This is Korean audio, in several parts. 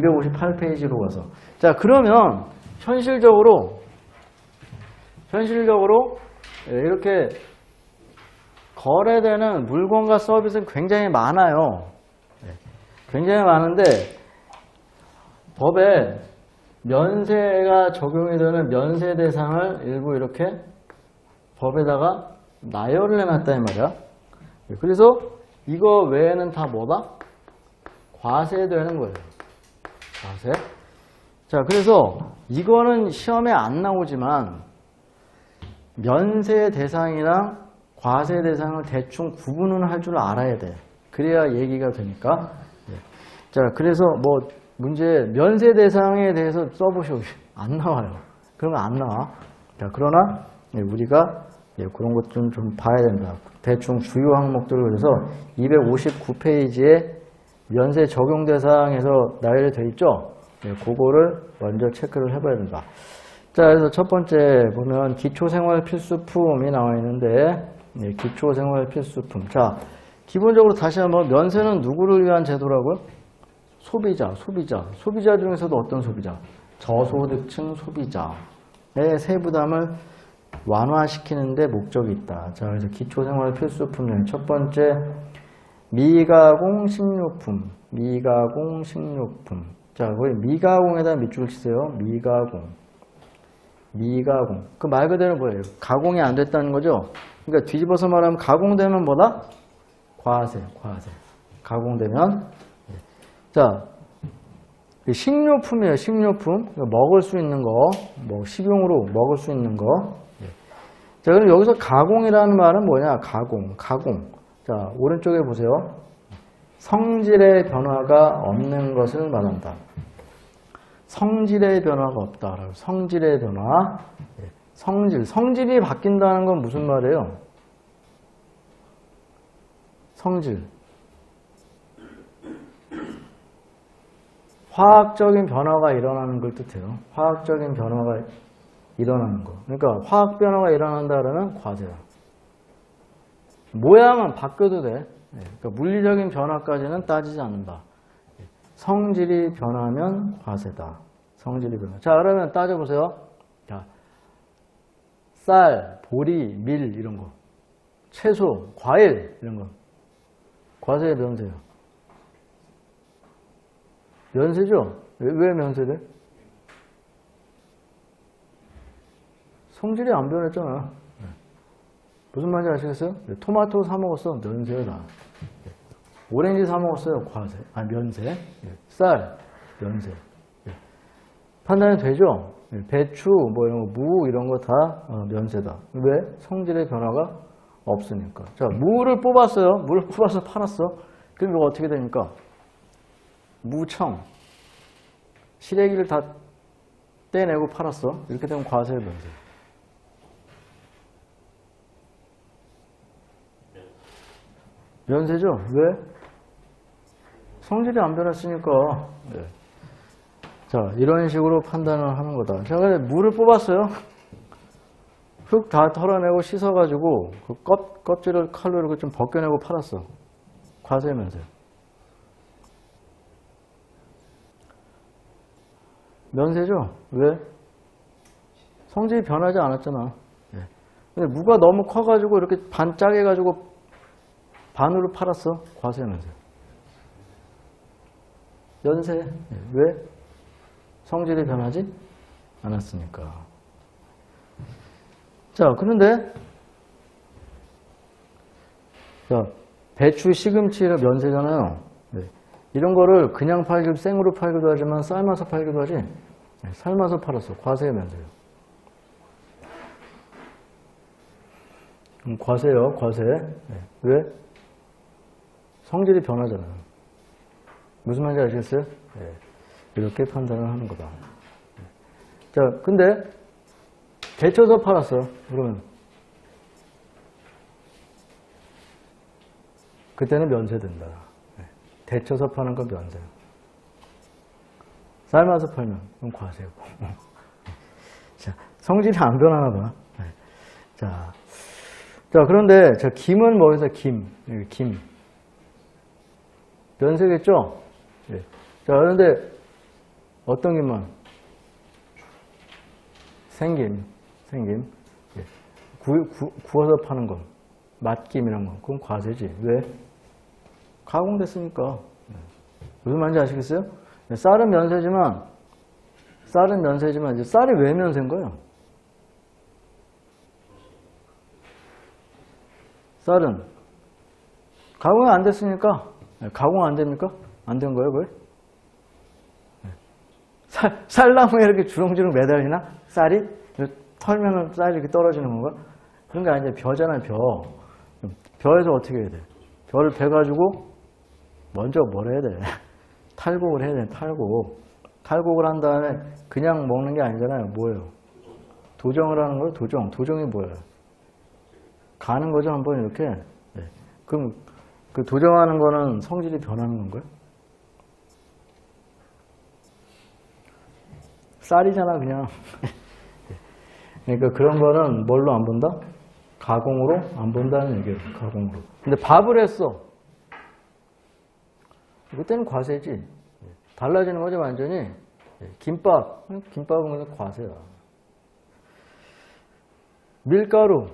258페이지로 가서. 자, 그러면 현실적으로, 현실적으로 예, 이렇게 거래되는 물건과 서비스는 굉장히 많아요. 예, 굉장히 많은데 법에 면세가 적용이 되는 면세 대상을 일부 이렇게 법에다가 나열을 해놨다 이 말이야. 예, 그래서 이거 외에는 다 뭐다? 과세되는 거예요. 과세. 자, 그래서 이거는 시험에 안 나오지만 면세 대상이랑 과세 대상을 대충 구분을 할줄 알아야 돼. 그래야 얘기가 되니까. 예. 자, 그래서 뭐 문제 면세 대상에 대해서 써보셔. 안 나와요. 거안 나와. 자, 그러나 예, 우리가 예, 그런 것좀좀 봐야 된다. 대충 주요 항목들을 그래서 259페이지에 면세 적용 대상에서 나열돼 있죠. 예, 그거를 먼저 체크를 해봐야 된다. 자, 그래서 첫 번째 보면 기초생활 필수품이 나와 있는데, 예, 기초생활 필수품. 자, 기본적으로 다시 한번 면세는 누구를 위한 제도라고요? 소비자, 소비자. 소비자 중에서도 어떤 소비자? 저소득층 소비자의 세부담을 완화시키는 데 목적이 있다. 자, 그래서 기초생활 필수품 중에 첫 번째 미가공 식료품, 미가공 식료품. 자, 거기 미가공에다 밑줄 치세요. 미가공. 미가공. 그 말 그대로 뭐예요? 가공이 안 됐다는 거죠? 그러니까 뒤집어서 말하면 가공되면 뭐다? 과세, 과세. 가공되면. 예. 자, 이 식료품이에요, 식료품. 그러니까 먹을 수 있는 거, 뭐, 식용으로 먹을 수 있는 거. 예. 자, 그럼 여기서 가공이라는 말은 뭐냐? 가공, 가공. 자, 오른쪽에 보세요. 성질의 변화가 없는 것을 말한다. 성질의 변화가 없다라고. 성질의 변화. 예. 성질. 성질이 바뀐다는 건 무슨 말이에요? 성질. 화학적인 변화가 일어나는 걸 뜻해요. 화학적인 변화가 일어나는 거. 그러니까 화학 변화가 일어난다 그러면 과제야. 모양은 바뀌어도 돼. 예, 그러니까 물리적인 변화까지는 따지지 않는다. 예, 성질이 변하면 과세다. 성질이 변화. 자, 그러면 따져보세요. 자, 쌀, 보리, 밀 이런 거. 채소, 과일 이런 거. 과세의 면세요. 면세죠? 왜, 왜 면세돼? 성질이 안 변했잖아. 네. 무슨 말인지 아시겠어요? 네, 토마토 사 먹었어. 면세다. 네. 오렌지 사 먹었어요. 과세. 아, 면세. 예, 쌀, 면세. 예. 판단이 되죠? 예, 배추, 뭐 이런 거, 무 이런 거다 어, 면세다. 왜? 성질의 변화가 없으니까. 자, 무를 뽑았어요. 무를 뽑아서 팔았어. 그럼 이거 어떻게 됩니까? 무청. 시래기를 다 떼내고 팔았어. 이렇게 되면 과세의 면세. 면세죠? 왜? 성질이 안 변했으니까. 네. 자, 이런 식으로 판단을 하는 거다. 제가 물을 뽑았어요. 흙 다 털어내고 씻어가지고 그 껍, 껍질을 칼로 이렇게 좀 벗겨내고 팔았어. 과세면세. 면세죠? 왜? 성질이 변하지 않았잖아. 예. 근데 무가 너무 커가지고 이렇게 반짝 해가지고 반으로 팔았어. 과세면세. 연세. 예. 왜? 성질이 변하지 않았으니까. 자, 그런데, 자, 배추, 시금치를 면세잖아요. 네. 이런 거를 그냥 팔기도, 생으로 팔기도 하지만 삶아서 팔기도 하지. 네, 삶아서 팔았어. 과세 면세요. 음, 과세요, 과세. 네. 왜? 성질이 변하잖아요. 무슨 말인지 아시겠어요? 네. 이렇게 판단을 하는 거다. 자, 근데 데쳐서 팔았어요. 그러면 그때는 면세된다. 네. 데쳐서 파는 건 면세. 삶아서 팔면 그건 과세고. 자, 성질이 안 변하나 봐. 네. 자, 자 그런데 저 김은 뭐에서 김, 김 면세겠죠? 네. 자, 그런데 어떤 김만? 생김, 생김. 예. 구, 구, 구워서 파는 거. 맛김 이런 거. 그건 과세지. 왜? 가공됐으니까. 예. 무슨 말인지 아시겠어요? 예, 쌀은 면세지만, 쌀은 면세지만, 이제 쌀이 왜 면세인 거예요? 쌀은 가공이 안 됐으니까 예, 가공 안 됩니까? 안 된 거예요, 그게? 예. 쌀, 쌀나무에 이렇게 주렁주렁 매달리나? 쌀이? 털면은 쌀이 이렇게 떨어지는 건가? 그런 게 아니라 벼잖아요, 벼. 벼에서 어떻게 해야 돼? 벼를 베가지고 먼저 뭘 해야 돼? 탈곡을 해야 돼, 탈곡. 탈곡을 한 다음에 그냥 먹는 게 아니잖아요. 뭐예요? 도정을 하는 거예요, 도정. 도정이 뭐예요? 가는 거죠, 한번 이렇게. 네. 그럼 그 도정하는 거는 성질이 변하는 건가요? 쌀이잖아, 그냥. 그러니까 그런 거는 뭘로 안 본다? 가공으로 안 본다는 얘기예요, 가공으로. 근데 밥을 했어. 그때는 과세지. 달라지는 거죠, 완전히. 김밥. 김밥은 그냥 과세야. 밀가루.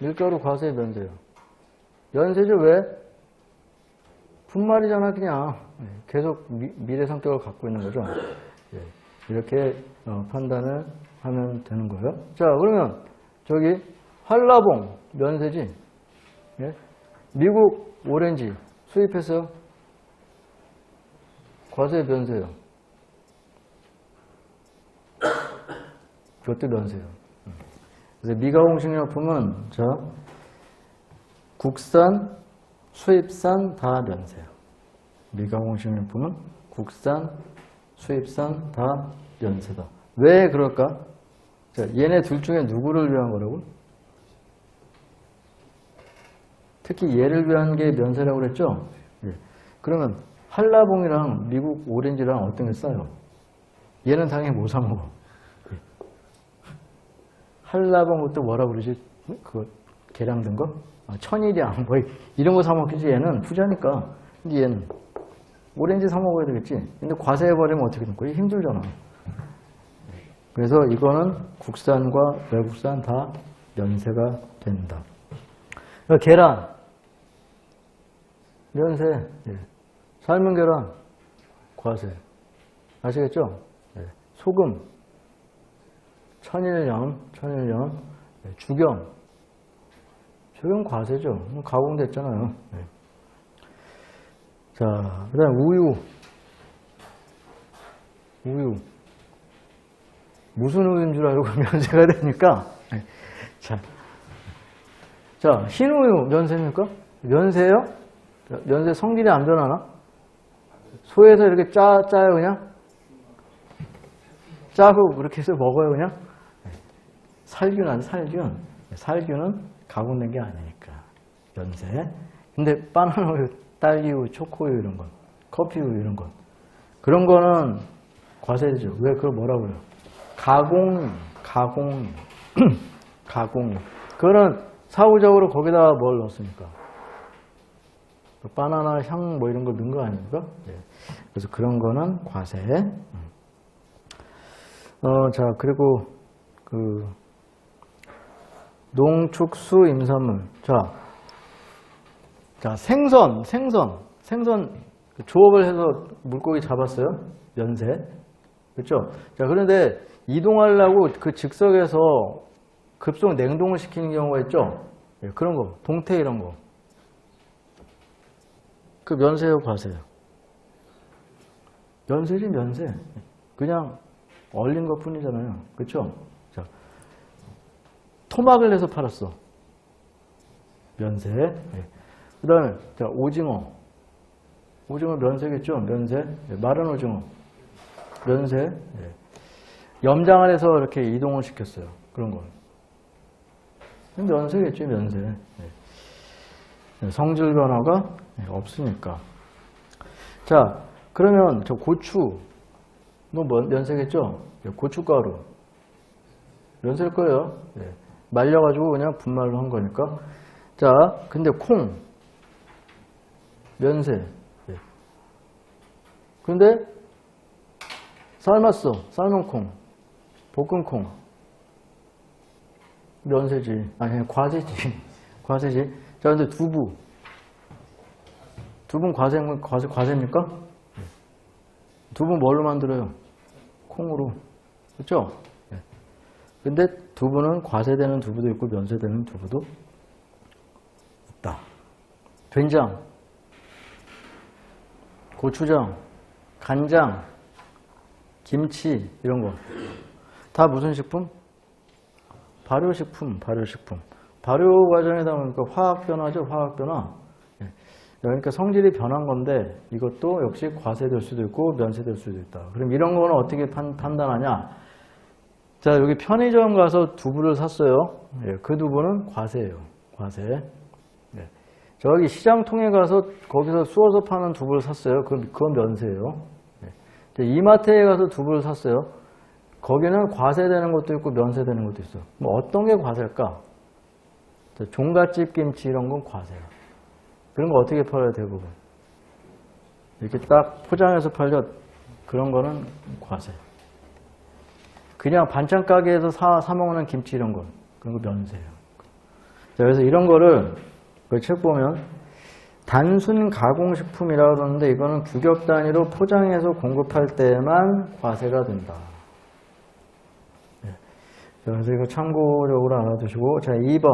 밀가루 과세 면세요. 면세죠, 왜? 분말이잖아, 그냥. 예, 계속 미, 미래 성격을 갖고 있는 거죠. 예, 이렇게 어, 판단을 하면 되는 거예요. 자, 그러면 저기 한라봉 면세지. 예? 미국 오렌지 수입해서 과세 면세요. 그것도 면세요. 그래서 미가공 식료품은 자 국산, 수입산 다 면세요. 미가공 식료품은 국산, 수입산 다 면세다. 왜 그럴까? 자, 얘네 둘 중에 누구를 위한 거라고? 특히 얘를 위한 게 면세라고 그랬죠? 예. 그러면 한라봉이랑 미국 오렌지랑 어떤 게 싸요? 얘는 당연히 못 사 먹어. 예. 한라봉 그것도 뭐라 그러지? 그 계량 든 거? 아, 천일이야. 뭐 이런 거 사 먹겠지. 얘는 부자니까. 근데 얘는 오렌지 사 먹어야 되겠지. 근데 과세해버리면 어떻게 된 거야? 힘들잖아. 그래서 이거는 국산과 외국산 다 면세가 된다. 그러니까 계란, 면세, 예. 삶은 계란, 과세. 아시겠죠? 예. 소금, 천일염, 천일염, 예. 주경, 주경 과세죠. 가공됐잖아요. 예. 자, 그 다음 우유, 우유. 무슨 우유인 줄 알고 면세가 되니까. 자, 자 흰우유 면세입니까? 면세요? 면세 성질이 안 변하나? 소에서 이렇게 짜, 짜요, 그냥? 짜고 그렇게 해서 먹어요, 그냥? 살균 안 살균. 살균은 가공된 게 아니니까. 면세. 근데 바나나 우유, 딸기 우유, 초코 우유 이런 건, 커피 우유 이런 건. 그런 거는 과세죠. 왜 그걸 뭐라고 그래요? 가공, 가공, 가공. 그거는 사후적으로 거기다 뭘 넣었습니까? 바나나 향 뭐 이런 거 넣은 거 아닙니까? 네. 그래서 그런 거는 과세. 어, 자, 그리고 그 농축수 임산물. 자, 자, 생선, 생선, 생선 조업을 해서 물고기 잡았어요. 연세. 그렇죠? 자, 그런데 이동하려고 그 즉석에서 급속 냉동을 시키는 경우가 있죠? 예, 그런 거, 동태 이런 거. 그 면세요, 과세요? 면세지, 면세. 그냥 얼린 것 뿐이잖아요. 그렇죠? 자, 토막을 내서 팔았어. 면세. 예. 그 다음에, 자, 오징어. 오징어 면세겠죠? 면세. 예, 마른 오징어. 면세. 예. 염장을 해서 이렇게 이동을 시켰어요. 그런 건. 면세겠죠, 면세. 네. 성질 변화가 없으니까. 자, 그러면 저 고추, 너 뭐, 면세겠죠? 고춧가루. 면세일 거예요. 네. 말려가지고 그냥 분말로 한 거니까. 자, 근데 콩. 면세. 네. 근데 삶았어. 삶은 콩. 볶은 콩. 면세지. 아니, 과세지. 과세지. 자, 근데 두부. 두부는 과세, 과세, 과세입니까? 두부 뭘로 만들어요? 콩으로. 그렇죠? 네. 근데 두부는 과세되는 두부도 있고 면세되는 두부도 있다. 된장, 고추장, 간장, 김치 이런 거. 다 무슨 식품? 발효식품, 발효식품. 발효 과정에다 보니까 화학 변화죠, 화학 변화. 예. 그러니까 성질이 변한 건데 이것도 역시 과세될 수도 있고 면세될 수도 있다. 그럼 이런 거는 어떻게 판, 판단하냐? 자, 여기 편의점 가서 두부를 샀어요. 예, 그 두부는 과세예요. 과세. 예. 저기 시장통에 가서 거기서 쑤어서 파는 두부를 샀어요. 그건, 그건 면세예요. 예. 이마트에 가서 두부를 샀어요. 거기는 과세되는 것도 있고 면세되는 것도 있어. 뭐 어떤 게 과세일까? 자, 종갓집 김치 이런 건 과세야. 그런 거 어떻게 팔아요, 대부분? 이렇게 딱 포장해서 팔려. 그런 거는 과세. 그냥 반찬 가게에서 사, 사 먹는 김치 이런 건 그런 거 면세예요. 자, 그래서 이런 거를 그 책 보면 단순 가공식품이라고 그러는데 이거는 규격 단위로 포장해서 공급할 때만 과세가 된다. 네. 자, 그래서 이거 참고적으로 알아두시고 자 2번